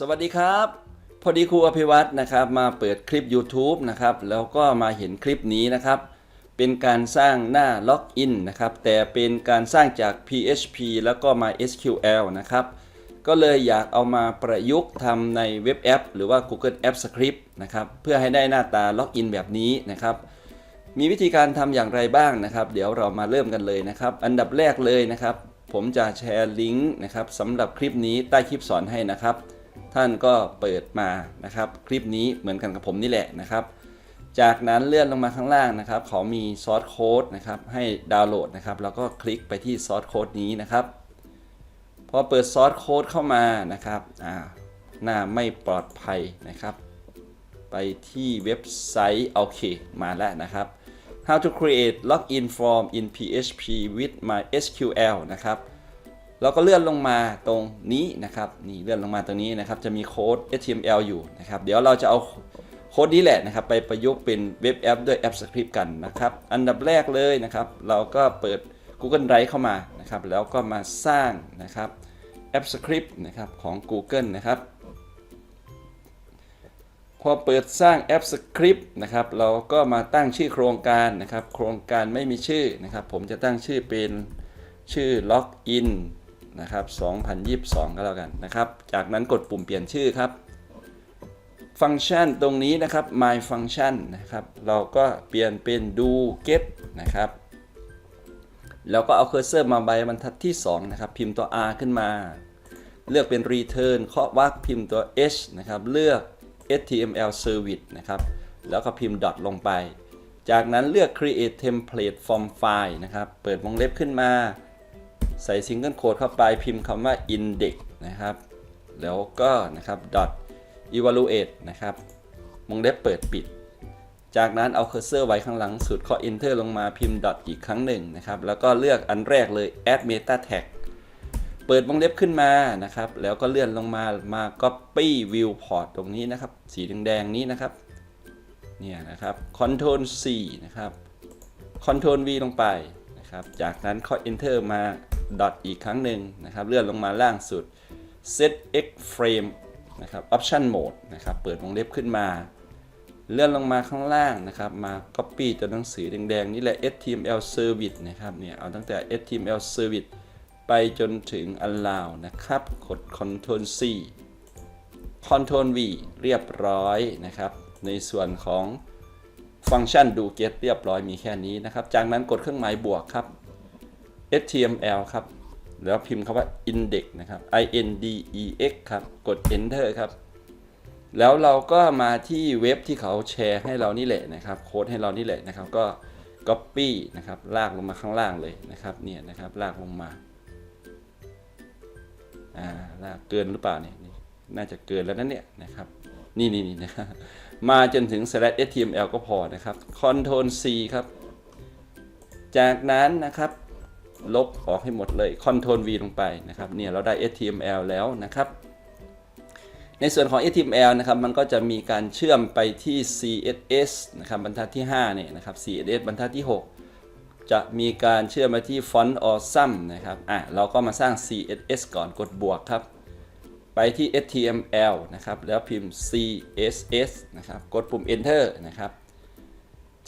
สวัสดีครับ พอดีครูอภิวัตนะครับมาเปิดคลิป YouTube นะครับแล้วก็มาเห็นคลิปนี้นะครับ เป็นการสร้างหน้าล็อกอินนะครับแต่เป็นการสร้างจาก PHP แล้วก็มา SQL นะครับ ก็เลยอยากเอามาประยุกต์ทำในเว็บแอป หรือว่า Google App Script นะครับเพื่อให้ได้หน้าตาล็อกอินแบบนี้นะครับ มีวิธีการทำอย่างไรบ้างนะครับ เดี๋ยวเรามาเริ่มกันเลยนะครับ อันดับแรกเลยนะครับ ผมจะแชร์ลิงก์นะครับสำหรับคลิปนี้ใต้คลิปสอนให้นะครับ ท่านก็เปิดมานะครับ คลิปนี้เหมือนกันกับผมนี่แหละนะครับ จากนั้นเลื่อนลงมาข้างล่างนะครับเขามีซอสโค้ดนะครับให้ดาวน์โหลดนะครับแล้วก็คลิกไปที่ซอสโค้ดนี้นะครับพอเปิดซอสโค้ดเข้ามานะครับอ่าหน้าไม่ปลอดภัยนะครับ ไปที่เว็บไซต์โอเคมาแล้วนะครับ how to create login form in PHP with MySQL นะครับ เราก็เลื่อนลงมาตรงนี้นะครับนี่เลื่อนลงมาตรงนี้นะครับจะมีโค้ด HTML อยู่นะครับเดี๋ยวเราจะเอาโค้ดนี้แหละนะครับไปประยุกต์เป็นเว็บแอปด้วย App Script กันนะครับอันดับแรกเลยนะครับ เราก็เปิด Google Drive เข้ามานะครับแล้วก็มาสร้างนะครับ App Script นะครับของ Google นะครับพอเปิดสร้างแอปสคริปต์นะครับเราก็มาตั้งชื่อโครงการนะครับ โครงการไม่มีชื่อนะครับ ผมจะตั้งชื่อเป็นชื่อล็อกอิน นะครับ 2022 ก็แล้วกันนะครับ จากนั้นกดปุ่มเปลี่ยนชื่อครับ ฟังก์ชันตรงนี้นะครับ my function นะครับ เราก็เปลี่ยนเป็น do get นะครับแล้วก็เอาเคอร์เซอร์มาใบบรรทัดที่ 2 นะครับ พิมพ์ตัว r ขึ้นมา เลือกเป็น return เคาะวรรคพิมพ์ตัว h นะครับ เลือก html service นะครับ แล้วก็พิมพ์ dot ลงไป จากนั้นเลือก create template from file นะครับ เปิดวงเล็บขึ้นมา ใส่ single quote เข้าไปพิมพ์คำว่า index นะครับ แล้วก็นะครับ dot evaluate นะครับวงเล็บเปิดปิด จากนั้นเอาเคอร์เซอร์ไว้ข้างหลังสุดเคา enter ลงมาพิมพ์ dot อีกครั้งหนึ่งนะครับ แล้วก็เลือกอันแรกเลย add meta tag เปิดวงเล็บขึ้นมานะครับ แล้วก็เลื่อนลงมามา copy viewport ตรงนี้นะครับ สีแดงๆนี้นะครับ เนี่ยนะครับ control C นะครับ control V ลงไปนะครับ จากนั้นเคา enter มา dot อีกครั้งหนึ่งนะครับ เลื่อนลงมาล่างสุด set x frame นะครับ option mode นะครับ เปิดวงเล็บขึ้นมา เลื่อนลงมาข้างล่างนะครับ มา copy ตัวหนังสือแดงๆ นี่แหละ html service นะครับ เนี่ย เอาตั้งแต่ html service ไปจนถึง allow นะครับ กด Ctrl C Ctrl V เรียบร้อยนะครับ ในส่วนของฟังก์ชัน do get เรียบร้อยมีแค่นี้นะครับ จากนั้นกดเครื่องหมายบวกครับ html ครับ แล้วพิมพ์คำว่า index นะครับ i n d e x ครับ กด enter ครับ แล้วเราก็มาที่เว็บที่เขาแชร์ให้เรานี่แหละนะครับ โค้ดให้เรานี่แหละนะครับ ก็ copy นะครับ ลากลงมาข้างล่างเลยนะครับ เนี่ยนะครับ ลากลงมา อ่า ลากเกินหรือเปล่าเนี่ยนี่น่าจะเกินแล้วนั่นเนี่ยนะครับ นี่นี่นี่นะครับมาจนถึง slash html ก็พอนะครับ control c ครับ จากนั้นนะครับ ลบออกให้หมดเลย Ctrl v ลงไปนะครับเนี่ยเราได้ html แล้วนะครับ ในส่วนของ HTML นะครับมันก็จะมีการเชื่อมไปที่ CSS นะครับบรรทัดที่5เนี่ยนะครับ CSS บรรทัดที่ 6 จะมีการเชื่อมไปที่ Font Awesome นะครับอะเราก็มาสร้าง CSS ก่อนกดบวกครับ ไปที่ HTML นะครับแล้วพิมพ์ CSS นะครับกดปุ่ม Enter นะครับ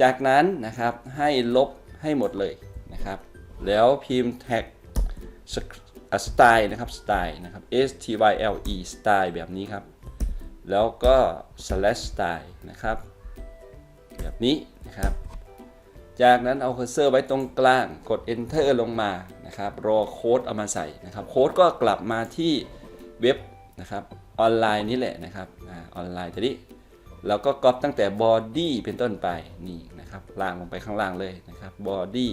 จากนั้นนะครับให้ลบให้หมดเลยนะครับ แล้วพิมพ์แท็กสไตล์นะครับสไตล์นะครับ S T Y L E สไตล์แบบนี้ครับ แล้วก็ slash style นะครับ แบบนี้นะครับ จากนั้นเอาเคอร์เซอร์ไว้ตรงกลางกด enter ลงมานะครับรอโค้ดเอามาใส่นะครับ โค้ดก็กลับมาที่เว็บนะครับออนไลน์นี่แหละนะครับอออนไลน์ทีนี้เราก็ก๊อปตั้งแต่ body เป็นต้นไปนี่นะครับล่างลงไปข้างล่างเลยนะครับ body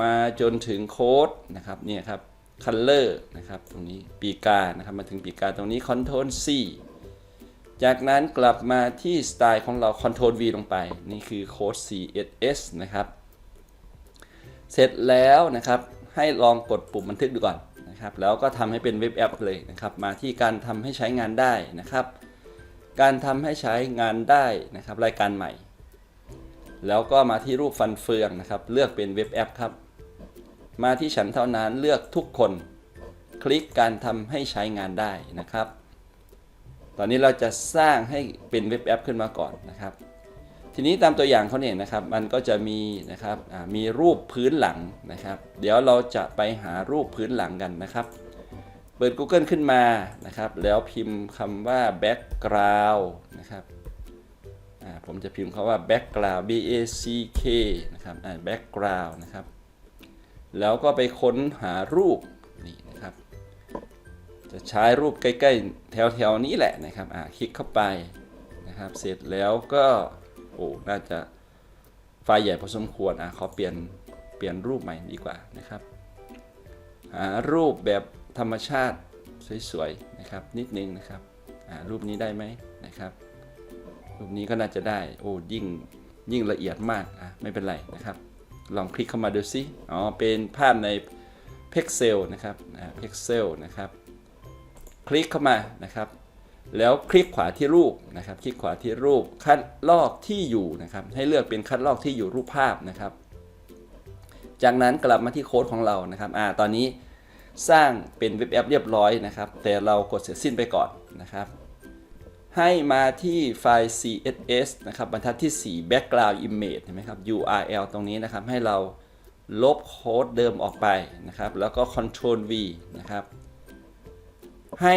มาจนถึงโค้ดนะครับเนี่ยครับ color นะครับตรงนี้ปีกานะครับมาถึงปีกาตรงนี้ control C จากนั้นกลับมาที่สไตล์ของเรา control V ลงไป นี่คือโค้ด CSS นะครับ เสร็จแล้วนะครับให้ลองกดปุ่มบันทึกดูก่อนนะครับ แล้วก็ทำให้เป็นเว็บแอปเลยนะครับ มาที่การทำให้ใช้งานได้นะครับ การทำให้ใช้งานได้นะครับ รายการใหม่ แล้วก็มาที่รูปฟันเฟืองนะครับ เลือกเป็นเว็บแอปครับ มาที่ฉันเท่านั้นเลือกทุกคน คลิกการทำให้ใช้งานได้นะครับ ตอนนี้เราจะสร้างให้เป็นเว็บแอปขึ้นมาก่อนนะครับ ทีนี้ตามตัวอย่างเขาเนี่ยนะครับ มันก็จะมีนะครับมีรูปพื้นหลังนะครับ เดี๋ยวเราจะไปหารูปพื้นหลังกันนะครับ เปิด Google ขึ้นมานะครับ แล้วพิมพ์คำว่า background นะครับ ผมจะพิมพ์คำว่า background b a c k นะครับ background นะครับ แล้วก็ไปค้นหารูปนี่นะครับ จะใช้รูปใกล้ๆ แถวๆนี้แหละนะครับอ่าคลิกเข้าไปนะครับ เสร็จแล้วก็โอ้น่าจะไฟล์ใหญ่พอสมควรอะขอเปลี่ยนเปลี่ยนรูปใหม่ดีกว่านะครับหารูปแบบธรรมชาติสวยๆนะครับ นิดนึงนะครับอ่ารูปนี้ได้ไหมนะครับ รูปนี้ก็น่าจะได้โอ้ยิ่งยิ่งละเอียดมากอะไม่เป็นไรนะครับ ลองคลิกเข้ามาดูซิอ๋อเป็นภาพใน Pixel นะครับอ่า Pixel นะครับ คลิกเข้ามานะครับ แล้วคลิกขวาที่รูปนะครับ คลิกขวาที่รูปคัดลอกที่อยู่นะครับ ให้เลือกเป็นคัดลอกที่อยู่รูปภาพนะครับ จากนั้นกลับมาที่โค้ดของเรานะครับอ่าตอนนี้สร้างเป็นเว็บแอปเรียบร้อยนะครับ แต่เรากดเสร็จสิ้นไปก่อนนะครับ ให้มาที่ไฟล์ CSS นะครับบรรทัดที่ 4 background image เห็นไหมครับ URL ตรงนี้นะครับ ให้เราลบโค้ดเดิมออกไปนะครับ แล้วก็ Ctrl V นะครับ ให้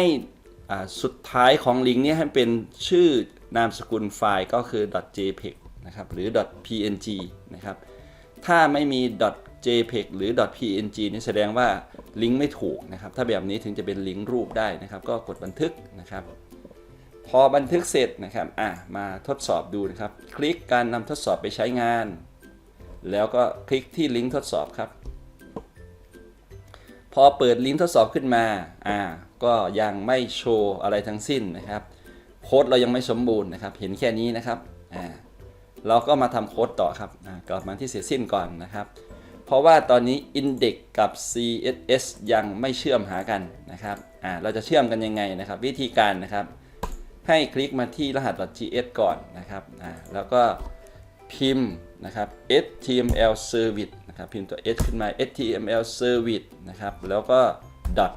สุดท้ายของลิงก์นี้ให้เป็นชื่อนามสกุลไฟล์ก็คือ .jpeg นะครับ หรือ .png นะครับ ถ้าไม่มี .jpeg หรือ .png นี่แสดงว่าลิงก์ไม่ถูกนะครับ ถ้าแบบนี้ถึงจะเป็นลิงก์รูปได้นะครับ ก็กดบันทึกนะครับ พอบันทึกเสร็จนะครับอะมาทดสอบดูนะครับ คลิกการนำทดสอบไปใช้งาน แล้วก็คลิกที่ลิงก์ทดสอบครับ พอเปิดลิงก์ทดสอบขึ้นมาอ่าก็ยังไม่โชว์อะไรทั้งสิ้นนะครับ โค้ดเรายังไม่สมบูรณ์นะครับ เห็นแค่นี้นะครับอ่าเราก็มาทำโค้ดต่อครับอ่ากลับมาที่เสร็จสิ้นก่อนนะครับ เพราะว่าตอนนี้ Index กับ CSS ยังไม่เชื่อมหากันนะครับอ่าเราจะเชื่อมกันยังไงนะครับ วิธีการนะครับ ให้คลิกมาที่รหัส .gs ก่อนนะครับอ่าแล้วก็พิมพ์นะครับ html service นะครับพิมพ์ตัว h ขึ้นมา html service นะครับแล้วก็ dot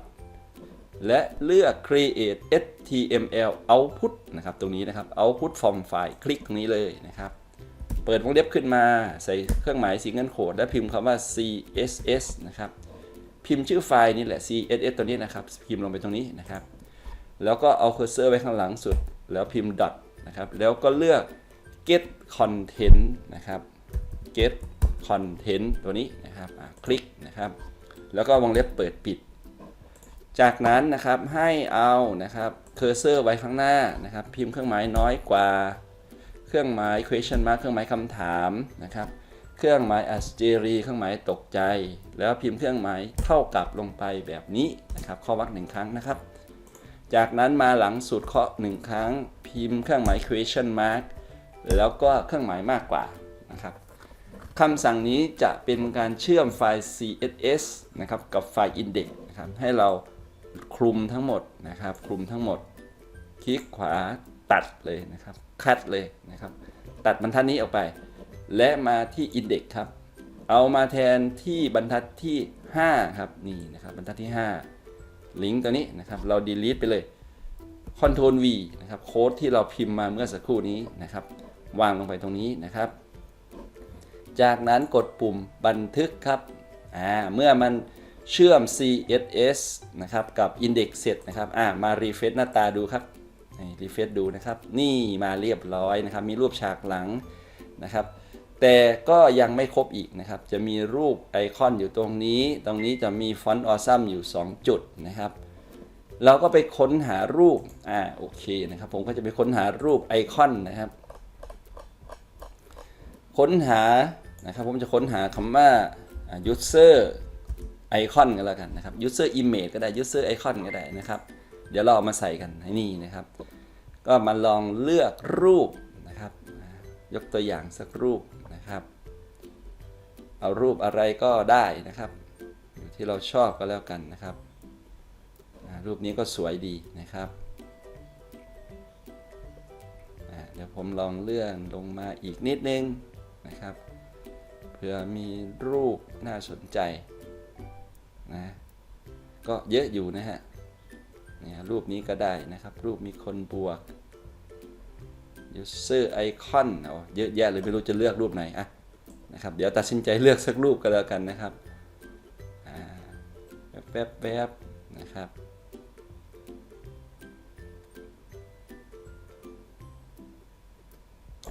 และเลือก create html output นะครับตรงนี้นะครับ output from file คลิกตรงนี้เลยนะครับเปิดวงเล็บขึ้นมาใส่เครื่องหมายสีเงินโคดและพิมพ์คำว่า css นะครับพิมพ์ชื่อไฟล์นี่แหละ css ตัวนี้นะครับ พิมพ์ลงไปตรงนี้นะครับ แล้วก็เอาเคอร์เซอร์ไว้ข้างหลังสุด แล้วพิมพ์ dot นะครับ แล้วก็เลือก get content นะครับ get content ตัวนี้นะครับคลิกนะครับ แล้วก็วงเล็บเปิดปิด จากนั้นนะครับให้เอานะครับเคอร์เซอร์ไว้ข้างหน้านะครับ พิมพ์เครื่องหมายน้อยกว่า เครื่องหมาย question mark เครื่องหมายคำถามนะครับ เครื่องหมาย a s t e r i s เครื่องหมายตกใจ แล้วพิมพ์เครื่องหมายเท่ากับลงไปแบบนี้นะครับ ข้อวักหนึ่งครั้งนะครับ จากนั้นมาหลังสุดเคาะหนึ่งครั้ง พิมพ์เครื่องหมาย question mark แล้วก็เครื่องหมายมากกว่านะครับคำสั่งนี้จะเป็นการเชื่อมไฟล์ CSS นะครับกับไฟล์ index นะครับให้เราคลุมทั้งหมดนะครับคลุมทั้งหมด คลิกขวาตัดเลยนะครับคัดเลยนะครับตัดบรรทัดนี้ออกไป และมาที่ index ครับ เอามาแทนที่บรรทัดที่ 5 ครับ นี่นะครับบรรทัดที่ 5 ลิงก์ตัวนี้นะครับ เรา delete ไปเลย Ctrl V นะครับโค้ดที่เราพิมพ์มาเมื่อสักครู่นี้นะครับ วางลงไปตรงนี้นะครับ จากนั้นกดปุ่มบันทึกครับอ่าเมื่อมันเชื่อม CSS นะครับกับ Index เสร็จนะครับอ่ามา refresh หน้าตาดูครับรีเฟซดูนะครับ นี่มาเรียบร้อยนะครับ มีรูปฉากหลังนะครับ แต่ก็ยังไม่ครบอีกนะครับ จะมีรูปไอคอนอยู่ตรงนี้ ตรงนี้จะมีฟอนต์ออซัมอยู่ 2 จุดนะครับ เราก็ไปค้นหารูป อ่าโอเคนะครับ ผมก็จะไปค้นหารูปไอคอนนะครับ ค้นหานะครับ ผมจะค้นหาคำว่า user icon กันแล้วกันนะครับ user image ก็ได้ user icon ก็ได้นะครับ เดี๋ยวเราเอามาใส่กันให้นี่นะครับ ก็มาลองเลือกรูปนะครับ ยกตัวอย่างสักรูป เอารูปอะไรก็ได้นะครับ ที่เราชอบก็แล้วกันนะครับ รูปนี้ก็สวยดีนะครับ เดี๋ยวผมลองเลื่อนลงมาอีกนิดนึงนะครับเผื่อมีรูปน่าสนใจนะก็เยอะอยู่นะฮะเนี่ยรูปนี้ก็ได้นะครับ รูปมีคนบวก user icon เอาเยอะแยะเลยไม่รู้จะเลือกรูปไหนอะ นะครับเดี๋ยวตัดสินใจเลือกสักรูปก็แล้วกันนะครับแป๊บๆแป๊บนะครับ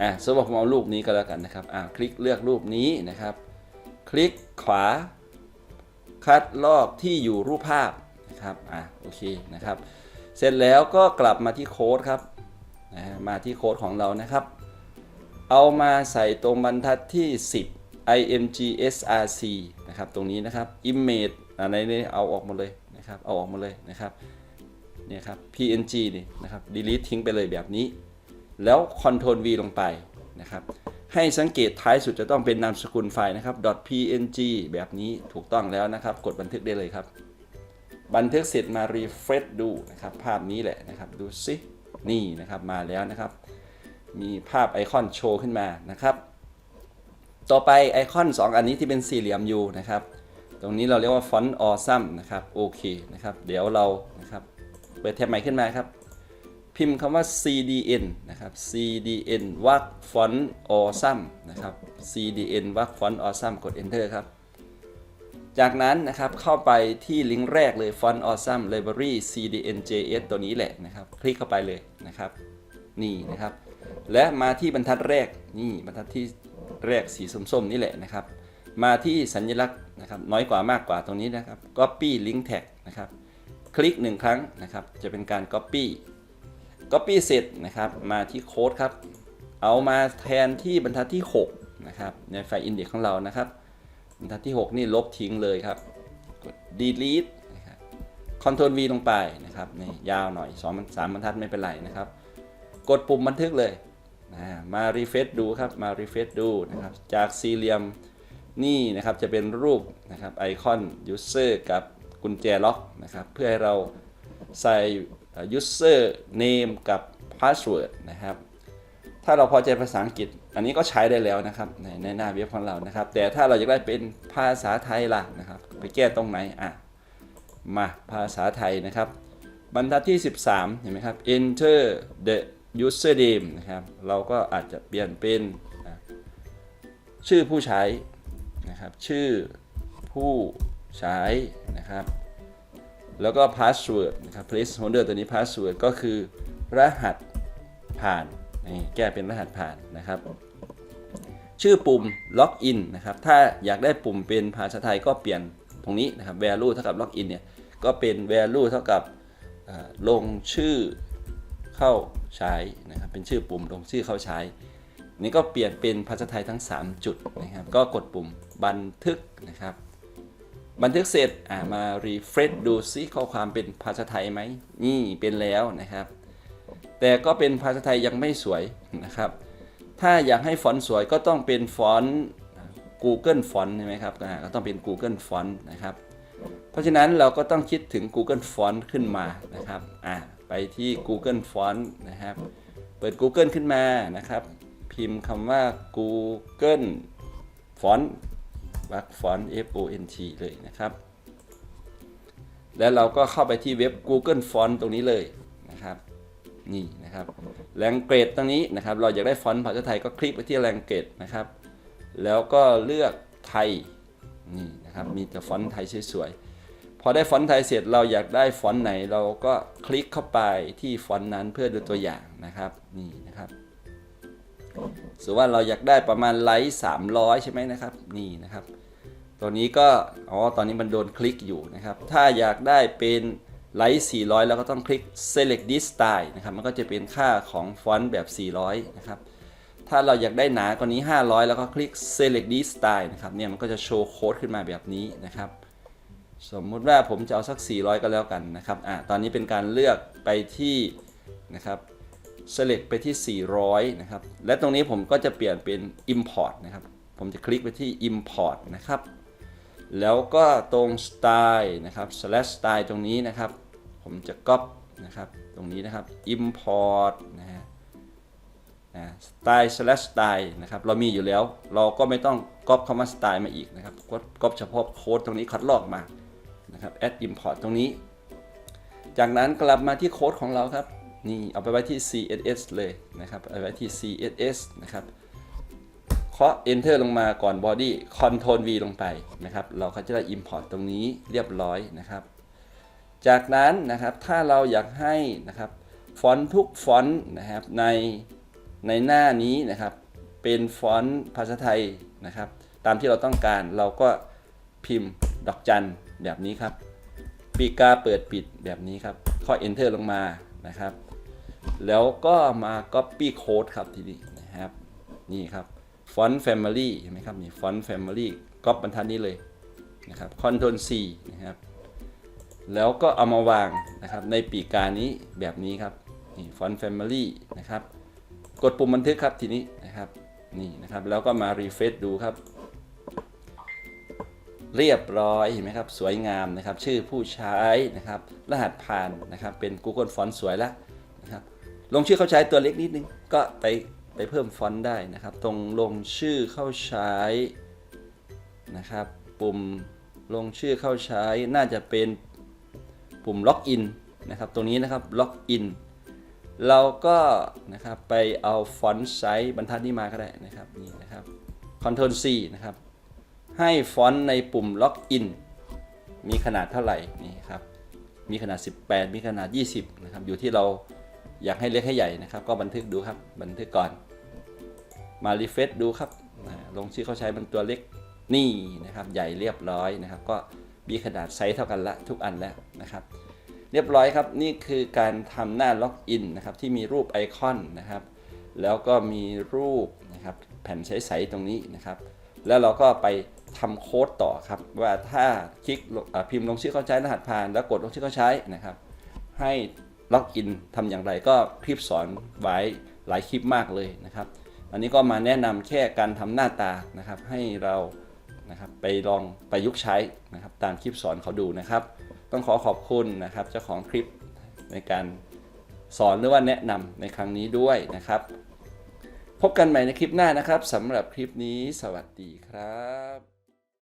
อะสมมติผมเอารูปนี้ก็แล้วกันนะครับอ่าคลิกเลือกรูปนี้นะครับ คลิกขวา คัดลอกที่อยู่รูปภาพนะครับอะโอเคนะครับ เสร็จแล้วก็กลับมาที่โค้ดครับนะมาที่โค้ดของเรานะครับ เอามาใส่ตรงบรรทัดที่ 10 imgsrc นะครับ ตรงนี้นะครับ image อะไรนี่เอาออกหมดเลยนะครับ เอาออกหมดเลยนะครับเนี่ยครับ png นี่นะครับ delete ทิ้งไปเลยแบบนี้ แล้ว Ctrl V ลงไปนะครับให้สังเกตท้ายสุดจะต้องเป็นนามสกุลไฟล์นะครับ .png แบบนี้ถูกต้องแล้วนะครับ กดบันทึกได้เลยครับ บันทึกเสร็จมา refresh ดูนะครับ ภาพนี้แหละนะครับ ดูสินี่นะครับมาแล้วนะครับ มีภาพไอคอนโชว์ขึ้นมานะครับ ต่อไปไอคอน 2 อันนี้ที่เป็นสี่เหลี่ยมอยู่นะครับ ตรงนี้เราเรียกว่าฟอนต์ออซัมนะครับโอเคนะครับ เดี๋ยวเรานะครับเปิดแท็บใหม่ขึ้นมาครับ พิมพ์คำว่า cdn นะครับ cdn วักฟอนต์ออซัมนะครับ cdn วักฟอนต์ออซัมกด enter ครับจากนั้นนะครับเข้าไปที่ลิงก์แรกเลย Font Awesome Library CDNJS ตัวนี้แหละนะครับ คลิกเข้าไปเลยนะครับ นี่นะครับ และมาที่บรรทัดแรกนี่บรรทัดที่แรกสีส้มๆนี่แหละนะครับ มาที่สัญลักษณ์นะครับน้อยกว่ามากกว่าตรงนี้นะครับ Copy Link Tag นะครับ คลิกหนึ่งครั้งนะครับ จะเป็นการ Copy Copy เสร็จนะครับ มาที่โค้ดครับ เอามาแทนที่บรรทัดที่ 6 นะครับ ในไฟล์ index ของเรานะครับ บรรทัดที่ 6 นี่ลบทิ้งเลยครับ กด delete นะครับ Ctrl V ลงไปนะครับนี่ยาวหน่อย2 3บรรทัดไม่เป็นไรนะครับ กดปุ่มบันทึกเลยนะมา refresh ดูครับมา refresh ดูนะครับจากสี่เหลี่ยมนี่นะครับจะเป็นรูปนะครับไอคอน user กับกุญแจล็อกนะครับเพื่อให้เราใส่ user name กับ password นะครับ ถ้าเราพอใจภาษาอังกฤษ อันนี้ก็ใช้ได้แล้วนะครับในในหน้าเว็บของเรานะครับ แต่ถ้าเราอยากได้เป็นภาษาไทยล่ะนะครับ ไปแก้ตรงไหนอะมาภาษาไทยนะครับ บรรทัดที่ 13 เห็นไหมครับ enter the user name นะครับ เราก็อาจจะเปลี่ยนเป็นชื่อผู้ใช้นะครับ ชื่อผู้ใช้นะครับ แล้วก็ password นะครับ placeholder ตัวนี้ password ก็คือรหัสผ่านนี่แก้เป็นรหัสผ่านนะครับ ชื่อปุ่ม login นะครับ ถ้าอยากได้ปุ่มเป็นภาษาไทยก็เปลี่ยนตรงนี้นะครับ value เท่ากับ login เนี่ย ก็เป็น value เท่ากับลงชื่อเข้า ใช้นะครับเป็นชื่อปุ่มลงชื่อเข้าใช้ นี่ก็เปลี่ยนเป็นภาษาไทยทั้ง 3 จุดนะครับ ก็กดปุ่มบันทึกนะครับ บันทึกเสร็จอ่ามา refresh ดูซิข้อความเป็นภาษาไทยไหมนี่เป็นแล้วนะครับ แต่ก็เป็นภาษาไทยยังไม่สวยนะครับ ถ้าอยากให้ฟอนต์สวยก็ต้องเป็นฟอนต์ Google Font ใช่ไหมครับก็ต้องเป็น Google Font นะครับ เพราะฉะนั้นเราก็ต้องคิดถึง Google Font ขึ้นมานะครับ อ่า ไปที่ Google Font นะครับ เปิด Google ขึ้นมานะครับ พิมพ์คำว่า Google Font วักฟอนต์ F O N T เลยนะครับ แล้วเราก็เข้าไปที่เว็บ Google Font ตรงนี้เลยนะครับ นี่นะครับแรงเกรดตรงนี้นะครับ เราอยากได้ฟอนต์ภาษาไทยก็คลิกไปที่แรงเกรดนะครับ แล้วก็เลือกไทย นี่นะครับ มีแต่ฟอนต์ไทยสวยๆ พอได้ฟอนต์ไทยเสร็จเราอยากได้ฟอนต์ไหนเราก็คลิกเข้าไปที่ฟอนต์นั้นเพื่อดูตัวอย่างนะครับนี่นะครับสมมติว่าเราอยากได้ประมาณไลท์300ใช่ไหมนะครับ นี่นะครับ ตัวนี้ก็อ๋อตอนนี้มันโดนคลิกอยู่นะครับ ถ้าอยากได้เป็นไลท์400 แล้วก็ต้องคลิก select this style นะครับ มันก็จะเป็นค่าของฟอนต์แบบ 400 นะครับ ถ้าเราอยากได้หนากว่านี้ 500 แล้วก็คลิก select this style นะครับ เนี่ยมันก็จะโชว์โค้ดขึ้นมาแบบนี้นะครับ สมมุติว่าผมจะเอาสัก 400 ก็แล้วกันนะครับอ่าตอนนี้เป็นการเลือกไปที่นะครับ select ไปที่ 400 นะครับ และตรงนี้ผมก็จะเปลี่ยนเป็น import นะครับ ผมจะคลิกไปที่ import นะครับ แล้วก็ตรง style นะครับ slash style ตรงนี้นะครับ ผมจะ copy นะครับ ตรงนี้นะครับ import นะฮะนะ style slash style นะครับ เรามีอยู่แล้ว เราก็ไม่ต้อง copy คำว่า style มาอีกนะครับ copy เฉพาะโค้ดตรงนี้คัดลอกมา นะครับ add import ตรงนี้ จากนั้นกลับมาที่โค้ดของเราครับ นี่เอาไปไว้ที่ CSS เลยนะครับเอาไว้ที่ CSS นะครับเคาะ Enter ลงมาก่อน Body Ctrl V ลงไปนะครับ เราก็จะได้ Import ตรงนี้เรียบร้อยนะครับ จากนั้นนะครับถ้าเราอยากให้นะครับฟอนต์ทุกฟอนต์นะครับในในหน้านี้นะครับเป็นฟอนต์ภาษาไทยนะครับ ตามที่เราต้องการเราก็พิมพ์ดอกจัน แบบนี้ครับ ปีกาเปิดปิดแบบนี้ครับข้อ enter ลงมานะครับ แล้วก็มา copy code ครับทีนี้นะครับ นี่ครับ font family เห็นไหมครับ นี่ font family ก๊อปบรรทัดนี้เลยนะครับ control C นะครับ แล้วก็เอามาวางนะครับในปีกานี้แบบนี้ครับ นี่ font family นะครับ กดปุ่มบันทึกครับทีนี้นะครับ นี่นะครับ แล้วก็มา refresh ดูครับ เรียบร้อยเห็นไหมครับสวยงามนะครับ ชื่อผู้ใช้นะครับ รหัสผ่านนะครับ เป็น Google Font สวยแล้วนะครับ ลงชื่อเข้าใช้ตัวเล็กนิดนึง ก็ไปไปเพิ่มฟอนต์ได้นะครับ ตรงลงชื่อเข้าใช้นะครับ ปุ่มลงชื่อเข้าใช้น่าจะเป็นปุ่มล็อกอินนะครับ ตรงนี้นะครับล็อกอินเราก็นะครับไปเอาฟอนต์ไซส์บรรทัดนี้มาก็ได้นะครับนี่นะครับ Ctrl C นะครับ ให้ฟอนต์ในปุ่มล็อกอินมีขนาดเท่าไหร่นี่ครับมีขนาด 18 มีขนาด 20นะครับอยู่ที่เราอยากให้เล็กให้ใหญ่นะครับ ก็บันทึกดูครับบันทึกก่อน มารีเฟซดูครับลงชื่อเขาใช้มันตัวเล็กนี่นะครับใหญ่เรียบร้อยนะครับ ก็มีขนาดไซส์เท่ากันละทุกอันแล้วนะครับ เรียบร้อยครับนี่คือการทำหน้าล็อกอินนะครับที่มีรูปไอคอนนะครับ แล้วก็มีรูปนะครับแผ่นใสๆตรงนี้นะครับ แล้วเราก็ไป ทำโค้ดต่อครับ ว่าถ้าคลิกพิมพ์ลงชื่อเขาใช้รหัสผ่าน แล้วกดลงชื่อเขาใช้นะครับ ให้ล็อกอินทำอย่างไรก็คลิปสอนไว้หลายคลิปมากเลยนะครับ อันนี้ก็มาแนะนำแค่การทำหน้าตานะครับ ให้เรานะครับไปลองประยุกต์ใช้นะครับ ตามคลิปสอนเขาดูนะครับ ต้องขอขอบคุณนะครับเจ้าของคลิปในการสอนหรือว่าแนะนำในครั้งนี้ด้วยนะครับ พบกันใหม่ในคลิปหน้านะครับสำหรับคลิปนี้สวัสดีครับ